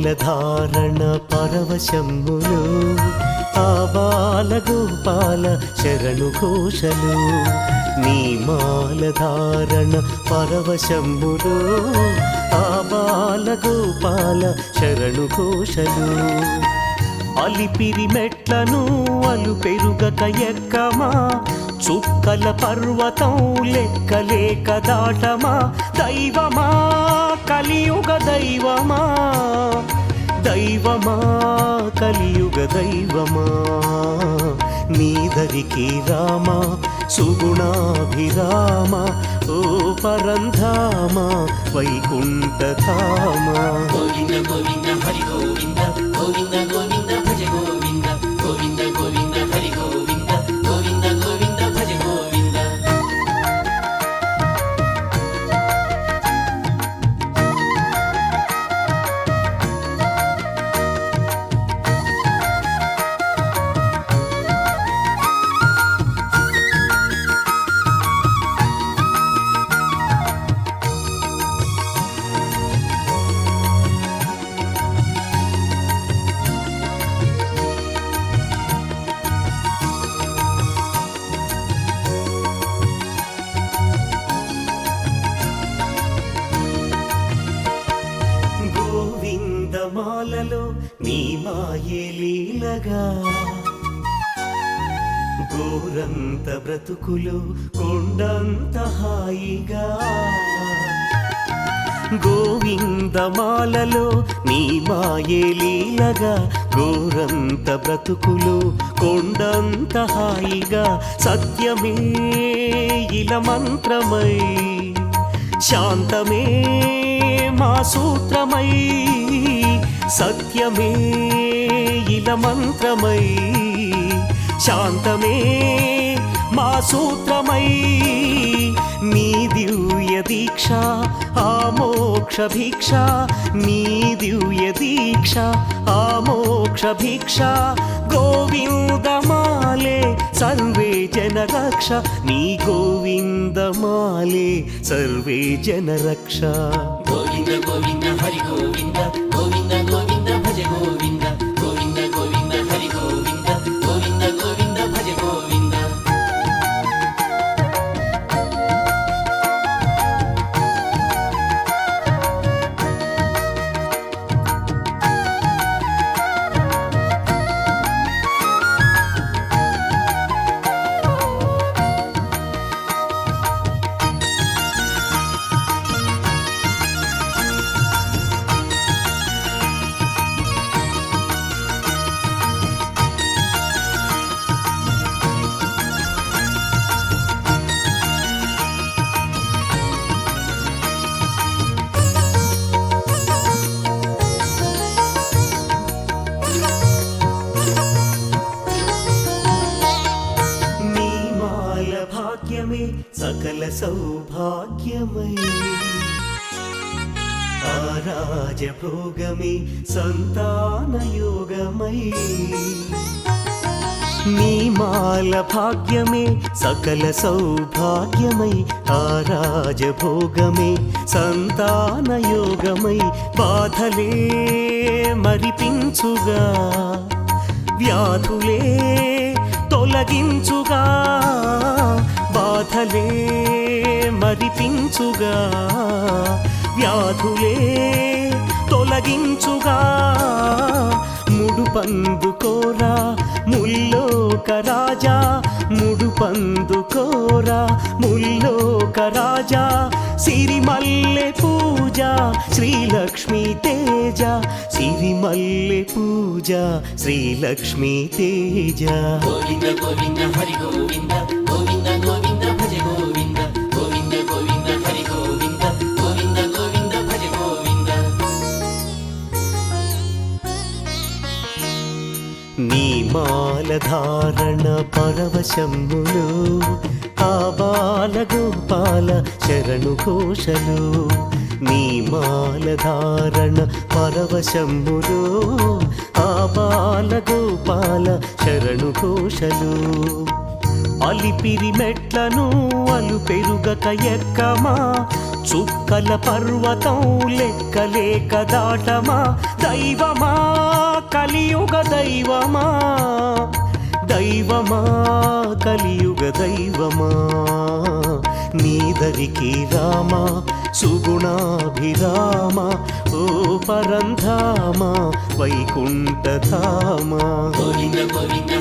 మాల ధారణ పరవశమ్ములు ఆ బాల గోపాల శరణు ఘోషలు నీ మాల ధారణ పరవశమ్ములు ఆ బాల గోపాల శరణు ఘోషలు అలిపిరి మెట్లను అలు పెరుగక ఎక్కమా? చుక్కల పర్వతం లెక్కలేక దాటమా? దైవమా కలియుగ దైవమా? దైవమా నీదరికి రామ? సుగుణాభిరామ? ఓ పరంధామ? వైకుంఠధామ? గోవింద గోవింద హరి గోవింద గోవింద గోవింద. ఉండగా గోరంత బ్రతుకులు కొండంత హాయిగా. గోవిందమాలలో నీ మాయే లీలగా గోరంత బ్రతుకులు కొండంత హాయిగా. సత్యమే ఇల మంత్రమై శాంతమే మా సూత్రమై సత్యమే ఇల మంత్రమై. శాంతమే మా సూత్రమై. నీ దివ్య దీక్ష ఆ మోక్ష భిక్ష నీ దివ్య దీక్ష ఆ మోక్ష భిక్ష. గోవిందమాలే సర్వే జనరక్ష నీ గోవిందమాలే సర్వే జనరక్ష. గోవింద గోవింద హరి గోవింద గోవింద సకల సౌభాగ్యమై. ఆ రాజభోగమే సంతానయోగమై నీ మాల భాగ్యమే సకల సౌభాగ్యమై. ఆ రాజభోగమే సంతానయోగమై బాధలే మరిపించుగా వ్యాధులే తొలగించుగా. బాధలే మరిపించుగా వ్యాధులే తొలగించుగా. ముడుపందుకోరా ముల్లోక రాజా ముడుపందుకోరా ముల్లోక రాజా. సిరిమల్లె పూజ శ్రీలక్ష్మీ తేజ సిరిమల్లె పూజ శ్రీలక్ష్మీ తేజ. గోవింద గోవింద హరి గోవింద గోవింద మాల ధారణ పరవశమ్ములు ఆ బాల గోపాల శరణు ఘోషలు నీ మాల ధారణ పరవశమ్ములు ఆ గోపాల శరణు ఘోషలు అలిపిరి మెట్లను అలు పెరుగక ఎక్కమా చుక్కల పర్వతం లెక్కలేక దాటమా? దైవమా? కలియుగ దైవమా? దైవమా? కలియుగ దైవమా? నీదరికి రామా సుగుణాభిరామ ఓ పరంధామ వైకుంఠధామ. గోవింద గోవింద.